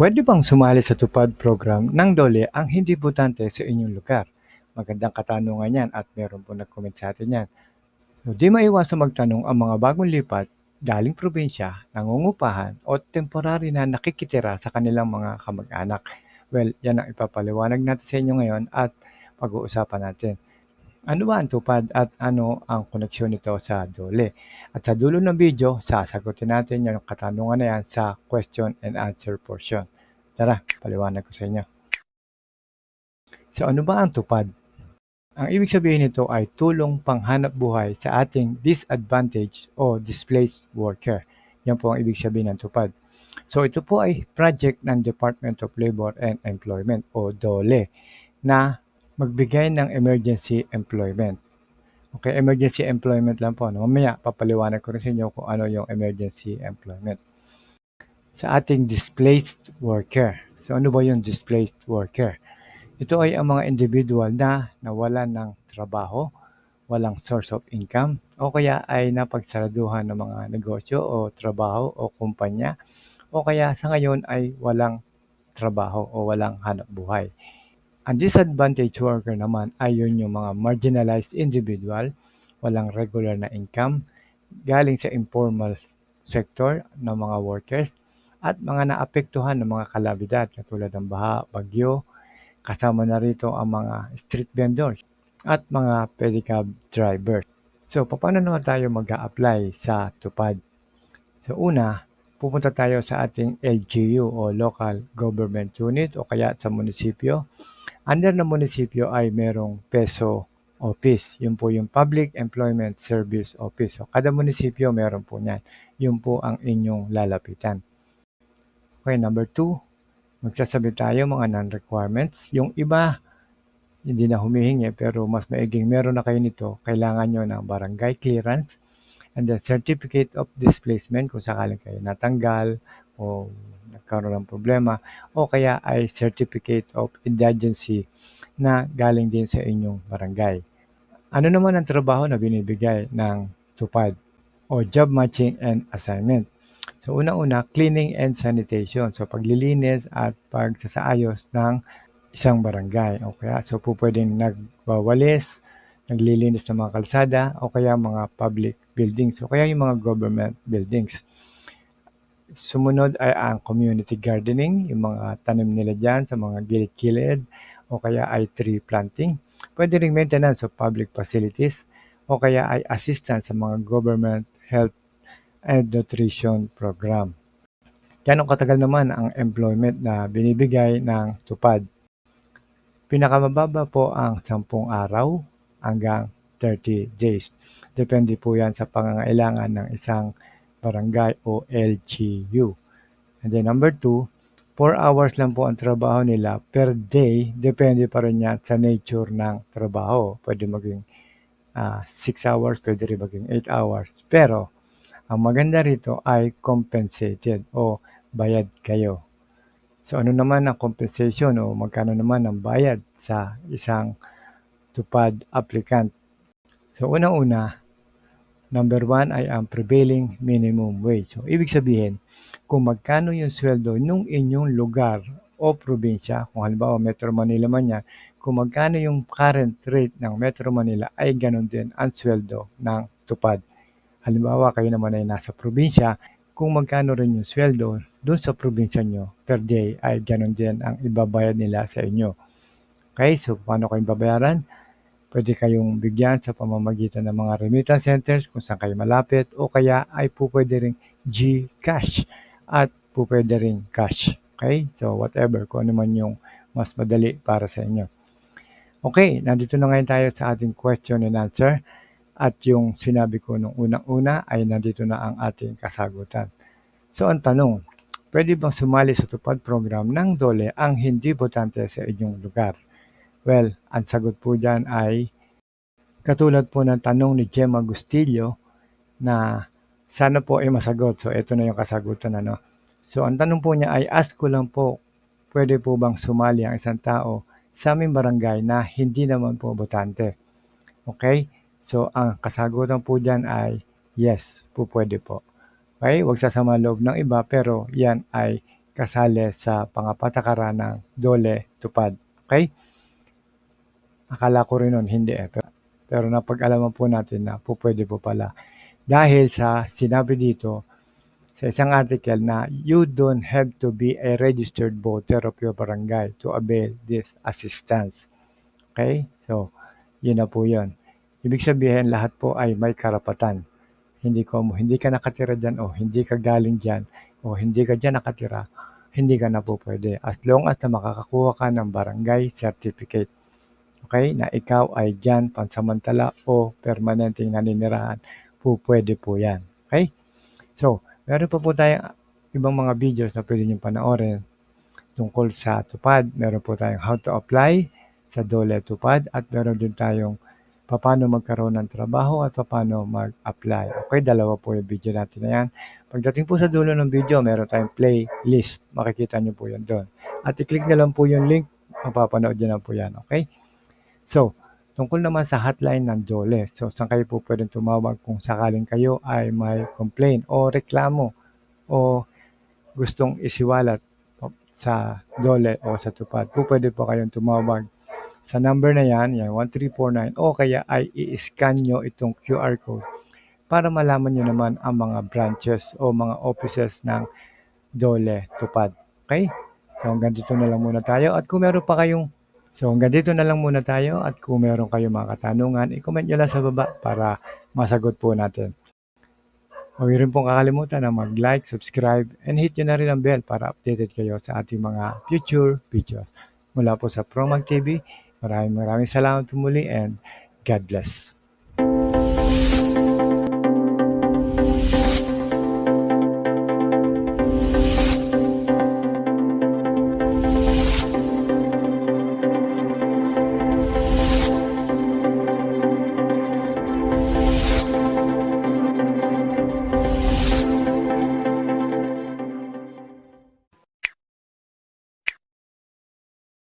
Pwede bang sumali sa tupad program ng DOLE ang hindi botante sa inyong lugar? Magandang katanungan yan at meron po nag-comment sa atin yan. So, di maiwasang magtanong ang mga bagong lipat galing probinsya, nangungupahan o temporary na nakikitira sa kanilang mga kamag-anak. Well, yan ang ipapaliwanag natin sa inyo ngayon at pag-uusapan natin. Ano ba ang tupad at ano ang koneksyon nito sa DOLE? At sa dulo ng video, sasagutin natin yung katanungan na yan sa question and answer portion. Tara, paliwanag ko sa inyo. So ano ba ang tupad? Ang ibig sabihin nito ay tulong panghanap buhay sa ating disadvantaged o displaced worker. Yan po ang ibig sabihin ng tupad. So ito po ay project ng Department of Labor and Employment o DOLE na magbigay ng emergency employment. Okay, emergency employment lang po. No? Mamaya, papaliwanag ko rin sa inyo kung ano yung emergency employment. Sa ating displaced worker. So ano ba yung displaced worker? Ito ay ang mga individual na nawalan ng trabaho, walang source of income, o kaya ay napagsaraduhan ng mga negosyo o trabaho o kumpanya, o kaya sa ngayon ay walang trabaho o walang hanap buhay. Ang disadvantaged worker naman ay yun yung mga marginalized individual, walang regular na income, galing sa informal sector ng mga workers, at mga naapektuhan ng mga kalabidad katulad ng baha, bagyo, kasama na rito ang mga street vendors at mga pedicab drivers. So, paano naman tayo mag apply sa tupad? So, una, pupunta tayo sa ating LGU o Local Government Unit o kaya sa munisipyo. Under ng munisipyo ay merong peso office. Yun po yung Public Employment Service Office. So, kada munisipyo meron po niyan. Yun po ang inyong lalapitan. Okay, number two, magsasabi tayo mga non-requirements. Yung iba, hindi na humihingi pero mas maiging meron na kayo nito, kailangan nyo ng barangay clearance and then certificate of displacement kung sakaling kayo natanggal o nagkaroon ng problema o kaya ay certificate of indigency na galing din sa inyong barangay. Ano naman ang trabaho na binibigay ng tupad o job matching and assignment? So unang-una, cleaning and sanitation. So paglilinis at pagsasaayos ng isang barangay. O kaya, so po pwedeng nagwawalis, naglilinis ng mga kalsada, o kaya mga public buildings, o kaya yung mga government buildings. Sumunod ay ang community gardening, yung mga tanim nila dyan sa mga gilid-gilid, o kaya ay tree planting. Pwede ring maintenance of public facilities, o kaya ay assistance sa mga government health and nutrition program. Ganong katagal naman ang employment na binibigay ng tupad? Pinakamababa po ang 10 araw hanggang 30 days. Depende po yan sa pangangailangan ng isang barangay o LGU. And then number 2, 4 hours lang po ang trabaho nila per day. Depende pa rin yan sa nature ng trabaho. Pwede maging 6 uh, hours, pwede rin maging 8 hours. Pero ang maganda rito ay compensated o bayad kayo. So ano naman ang compensation o magkano naman ang bayad sa isang tupad applicant? So unang-una, number one ay ang prevailing minimum wage. So ibig sabihin, kung magkano yung sweldo nung inyong lugar o probinsya, kung halimbawa Metro Manila man yan, kung magkano yung current rate ng Metro Manila ay ganun din ang sweldo ng tupad. Halimbawa, kayo naman ay nasa probinsya, kung magkano rin yung sweldo doon sa probinsya nyo per day ay ganun din ang ibabayad nila sa inyo. Okay, so paano kayo babayaran? Pwede kayong bigyan sa pamamagitan ng mga remittance centers kung saan kayo malapit o kaya ay po pwede rin Gcash at po pwede rin cash. Okay, so whatever kung ano man yung mas madali para sa inyo. Okay, nandito na ngayon tayo sa ating question and answer. At yung sinabi ko nung unang-una ay nandito na ang ating kasagutan. So ang tanong, pwede bang sumali sa tupad program ng DOLE ang hindi botante sa inyong lugar? Well, ang sagot po dyan ay katulad po ng tanong ni Gemma Agustillo na sana po ay masagot. So ito na yung kasagutan. Ano? So ang tanong po niya ay ask ko lang po, pwede po bang sumali ang isang tao sa aming barangay na hindi naman po botante? Okay? So, ang kasagutan po dyan ay yes, po pwede po. Okay? Huwag sasama loob ng iba, pero yan ay kasali sa pangapatakaran ng Dole Tupad. Okay? Akala ko rin nun, hindi eh. Pero, pero napag-alaman po natin na po pwede po pala. Dahil sa sinabi dito sa isang article na you don't have to be a registered voter of your barangay to avail this assistance. Okay? So, yun na po yun. Ibig sabihin, lahat po ay may karapatan. Hindi ko hindi ka nakatira dyan o hindi ka galing dyan o hindi ka dyan nakatira, hindi ka na po pwede. As long as na makakakuha ka ng barangay certificate. Okay? Na ikaw ay dyan pansamantala o permanenteng naninirahan, po pwede po yan. Okay? So, meron pa po tayong ibang mga videos na pwede nyo panoorin tungkol sa tupad. Meron po tayong how to apply sa Dole Tupad at meron din tayong paano magkaroon ng trabaho at paano mag-apply. Okay, dalawa po yung video natin na yan. Pagdating po sa dulo ng video, meron tayong playlist. Makikita nyo po yan doon. At i-click na lang po yung link, mapapanood nyo na po yan. Okay? So, tungkol naman sa hotline ng Dole. So, saan kayo po pwedeng tumawag kung sakaling kayo ay may complaint o reklamo o gustong isiwalat sa Dole o sa Tupad. Po pwede po kayong tumawag sa number na yan, yan 1349 o kaya ay i-scan nyo itong QR code para malaman nyo naman ang mga branches o mga offices ng Dole Tupad. Okay? So hanggang dito na lang muna tayo at kung meron pa kayong So hanggang dito na lang muna tayo at kung meron kayong mga katanungan, i-comment nyo lang sa baba para masagot po natin. Huwag rin pong kakalimutan na mag-like, subscribe, and hit nyo na rin ang bell para updated kayo sa ating mga future videos. Mula po sa Promag TV, Maraming maraming salamat po muli and God bless.